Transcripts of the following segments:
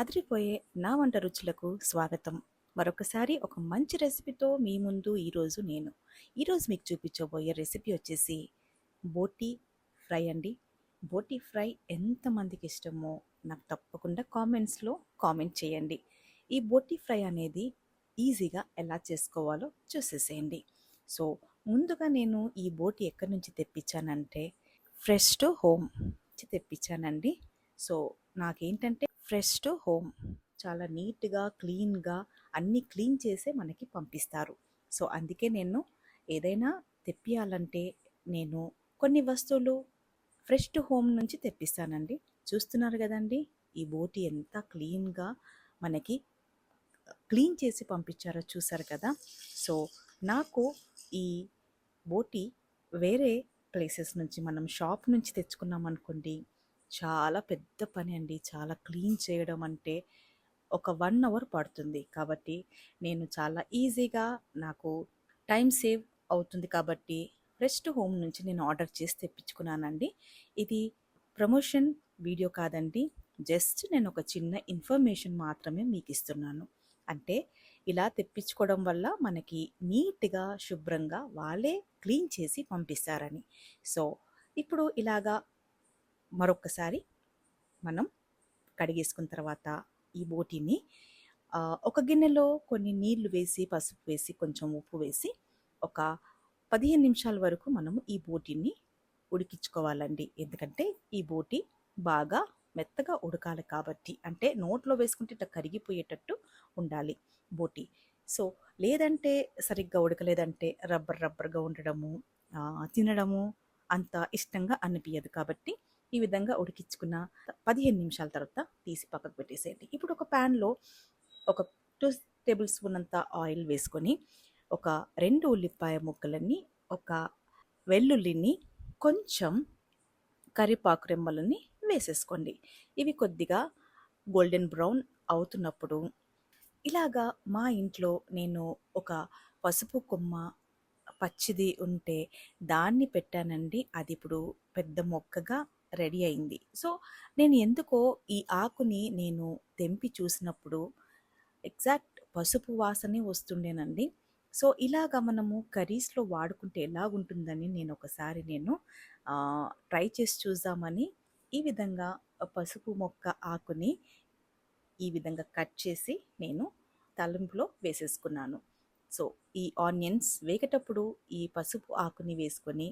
అదిరిపోయే నా వంట రుచులకు స్వాగతం. మరొకసారి ఒక మంచి రెసిపీతో మీ ముందు ఈరోజు నేను. ఈరోజు మీకు చూపించబోయే రెసిపీ వచ్చేసి బోటీ ఫ్రై అండి. బోటీ ఫ్రై ఎంతమందికి ఇష్టమో నాకు తప్పకుండా కామెంట్స్లో కామెంట్ చేయండి. ఈ బోటీ ఫ్రై అనేది ఈజీగా ఎలా చేసుకోవాలో చూసేసేయండి. సో ముందుగా నేను ఈ బోటి ఎక్కడి నుంచి తెప్పించానంటే ఫ్రెష్ టు హోమ్ నుంచి తెప్పించానండి. సో నాకేంటంటే ఫ్రెష్ టు హోమ్. చాలా నీట్గా క్లీన్గా అన్నీ క్లీన్ చేసే మనకి పంపిస్తారు. సో అందుకే నేను ఏదైనా తెప్పియాలంటే నేను కొన్ని వస్తువులు ఫ్రెష్ టు హోమ్ నుంచి తెప్పిస్తానండి. చూస్తున్నారు కదండి ఈ బోటి ఎంత క్లీన్గా మనకి క్లీన్ చేసి పంపించారో చూసారు కదా. సో నాకు ఈ బోటి వేరే ప్లేసెస్ నుంచి మనం షాప్ నుంచి తెచ్చుకున్నాం అనుకోండి చాలా పెద్ద పని అండి. చాలా క్లీన్ చేయడం అంటే ఒక వన్ అవర్ పడుతుంది. కాబట్టి నేను చాలా ఈజీగా నాకు టైం సేవ్ అవుతుంది కాబట్టి రెస్ట్ హోమ్ నుంచి నేను ఆర్డర్ చేసి తెప్పించుకున్నానండి. ఇది ప్రమోషన్ వీడియో కాదండి. జస్ట్ నేను ఒక చిన్న ఇన్ఫర్మేషన్ మాత్రమే మీకు ఇస్తున్నాను. అంటే ఇలా తెప్పించుకోవడం వల్ల మనకి నీట్గా శుభ్రంగా వాళ్ళే క్లీన్ చేసి పంపిస్తారని. సో ఇప్పుడు ఇలాగా మరొకసారి మనం కడిగేసుకున్న తర్వాత ఈ బోటీని ఒక గిన్నెలో కొన్ని నీళ్ళు వేసి పసుపు వేసి కొంచెం ఉప్పు వేసి ఒక పదిహేను నిమిషాల వరకు మనము ఈ బోటీని ఉడికించుకోవాలండి. ఎందుకంటే ఈ బోటి బాగా మెత్తగా ఉడకాలి కాబట్టి అంటే నోట్లో వేసుకుంటే ఇట్లా కరిగిపోయేటట్టు ఉండాలి బోటి. సో లేదంటే సరిగ్గా ఉడకలేదంటే రబ్బర్ రబ్బర్గా ఉండడము తినడము అంత ఇష్టంగా అనిపించదు కాబట్టి ఈ విధంగా ఉడికించుకున్న పదిహేను నిమిషాల తర్వాత తీసి పక్కకు పెట్టేసేయండి. ఇప్పుడు ఒక ప్యాన్లో ఒక టూ టేబుల్ స్పూన్ అంత ఆయిల్ వేసుకొని ఒక రెండు ఉల్లిపాయ ముక్కలని ఒక వెల్లుల్లిని కొంచెం కరివేపాకు రెమ్మలని వేసేసుకోండి. ఇవి కొద్దిగా గోల్డెన్ బ్రౌన్ అవుతున్నప్పుడు ఇలాగా మా ఇంట్లో నేను ఒక పసుపు కొమ్మ పచ్చిది ఉంటే దాన్ని పెట్టానండి. అది ఇప్పుడు పెద్ద మొక్కగా రెడీ అయింది. సో నేను ఎందుకో ఈ ఆకుని నేను తెంపి చూసినప్పుడు ఎగ్జాక్ట్ పసుపు వాసనే వస్తుండేనండి. సో ఇలాగ మనము కర్రీస్లో వాడుకుంటే ఎలాగుంటుందని నేను ఒకసారి నేను ట్రై చేసి చూద్దామని ఈ విధంగా పసుపు మొక్క ఆకుని ఈ విధంగా కట్ చేసి నేను తలంపులో వేసేసుకున్నాను. సో ఈ ఆనియన్స్ వేగేటప్పుడు ఈ పసుపు ఆకుని వేసుకొని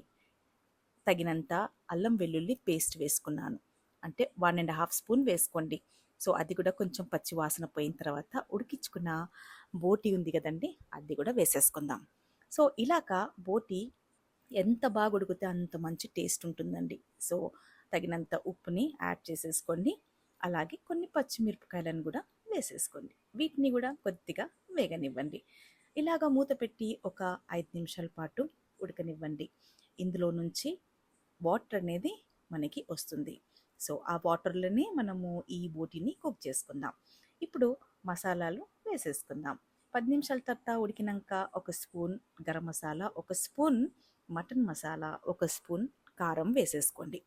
తగినంత అల్లం వెల్లుల్లి పేస్ట్ వేసుకున్నాను. అంటే వన్ అండ్ హాఫ్ స్పూన్ వేసుకోండి. సో అది కూడా కొంచెం పచ్చి వాసన పోయిన తర్వాత ఉడికించుకున్న బోటి ఉంది కదండి అది కూడా వేసేసుకుందాం. సో ఇలాగా బోటి ఎంత బాగా ఉడికితే అంత మంచి టేస్ట్ ఉంటుందండి. సో తగినంత ఉప్పుని యాడ్ చేసేసుకోండి. అలాగే కొన్ని పచ్చిమిరపకాయలను కూడా వేసేసుకోండి. వీటిని కూడా కొద్దిగా వేగనివ్వండి. ఇలాగ మూత పెట్టి ఒక ఐదు నిమిషాల పాటు ఉడకనివ్వండి. ఇందులో నుంచి వాటర్ అనేది మనకి వస్తుంది. సో ఆ వాటర్లోనే మనము ఈ బోటిని కుక్ చేసుకుందాం. ఇప్పుడు మసాలాలు వేసేసుకుందాం. పది నిమిషాల తర్వాత ఉడికినాక ఒక స్పూన్ గరం మసాలా ఒక స్పూన్ మటన్ మసాలా ఒక స్పూన్ కారం వేసేసుకోండి.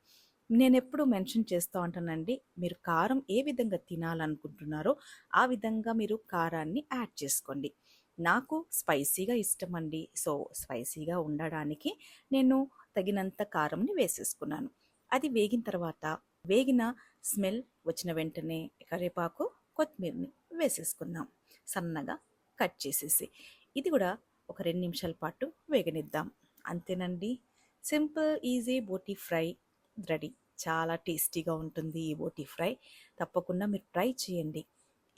నేను ఎప్పుడు మెన్షన్ చేస్తూ ఉంటానండి మీరు కారం ఏ విధంగా తినాలనుకుంటున్నారో ఆ విధంగా మీరు కారాన్ని యాడ్ చేసుకోండి. నాకు స్పైసీగా ఇష్టం అండి సో స్పైసీగా ఉండడానికి నేను తగినంత కారంని వేసేసుకున్నాను. అది వేగిన తర్వాత వేగిన స్మెల్ వచ్చిన వెంటనే కరివేపాకు కొత్తిమీరని వేసేసుకుందాం. సన్నగా కట్ చేసేసి ఇది కూడా ఒక రెండు నిమిషాల పాటు వేగనిద్దాం. అంతేనండి. Simple easy boti fry ready. చాలా టేస్టీగా ఉంటుంది ఈ బోటీ ఫ్రై. తప్పకుండా మీరు ట్రై చేయండి.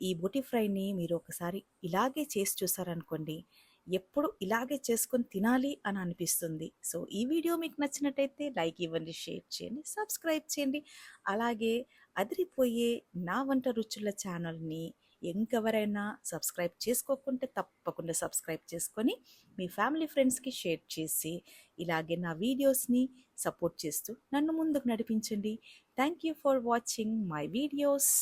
ఈ బోటీ ఫ్రైని మీరు ఒకసారి ఇలాగే చేసి చూసారనుకోండి ఎప్పుడు ఇలాగే చేసుకొని తినాలి అని అనిపిస్తుంది. సో ఈ వీడియో మీకు నచ్చినట్టయితే లైక్ ఇవ్వండి షేర్ చేయండి సబ్స్క్రైబ్ చేయండి. అలాగే అదిరిపోయే నా వంట రుచుల ఛానల్ని ఇంకెవరైనా సబ్స్క్రైబ్ చేసుకోకుంటే తప్పకుండా సబ్స్క్రైబ్ చేసుకొని మీ ఫ్యామిలీ ఫ్రెండ్స్కి షేర్ చేసి ఇలాగే నా వీడియోస్ని సపోర్ట్ చేస్తూ నన్ను ముందుకు నడిపించండి. Thank you for watching my videos.